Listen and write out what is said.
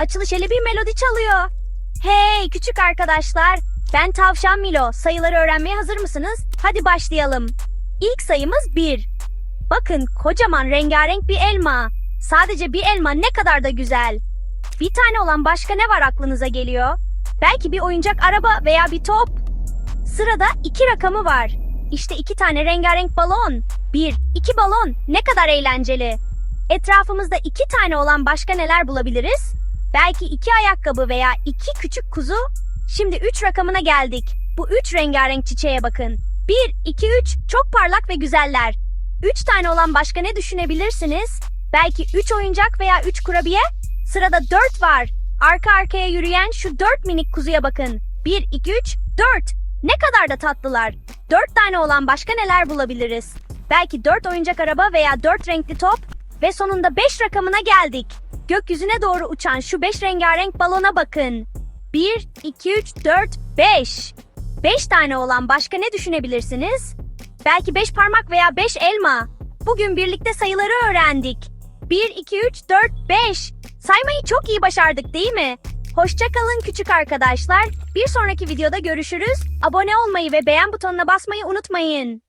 açılış eli bir melodi çalıyor. Hey küçük arkadaşlar, ben Tavşan Milo. Sayıları öğrenmeye hazır mısınız? Hadi başlayalım. İlk sayımız 1. Bakın kocaman rengarenk bir elma. Sadece bir elma ne kadar da güzel. Bir tane olan başka ne var aklınıza geliyor? Belki bir oyuncak araba veya bir top. Sırada iki rakamı var. İşte iki tane rengarenk balon. Bir, iki balon. Ne kadar eğlenceli. Etrafımızda iki tane olan başka neler bulabiliriz? Belki iki ayakkabı veya iki küçük kuzu. Şimdi üç rakamına geldik. Bu üç rengarenk çiçeğe bakın. Bir, iki, üç. Çok parlak ve güzeller. Üç tane olan başka ne düşünebilirsiniz? Belki üç oyuncak veya üç kurabiye? Sırada dört var. Arka arkaya yürüyen şu dört minik kuzuya bakın. Bir, iki, üç, dört. Ne kadar da tatlılar. Dört tane olan başka neler bulabiliriz? Belki dört oyuncak araba veya dört renkli top. Ve sonunda beş rakamına geldik. Gökyüzüne doğru uçan şu beş rengarenk balona bakın. Bir, iki, üç, dört, beş. Beş tane olan başka ne düşünebilirsiniz? Belki beş parmak veya beş elma. Bugün birlikte sayıları öğrendik. 1, 2, 3, 4, 5. Saymayı çok iyi başardık değil mi? Hoşçakalın küçük arkadaşlar. Bir sonraki videoda görüşürüz. Abone olmayı ve beğen butonuna basmayı unutmayın.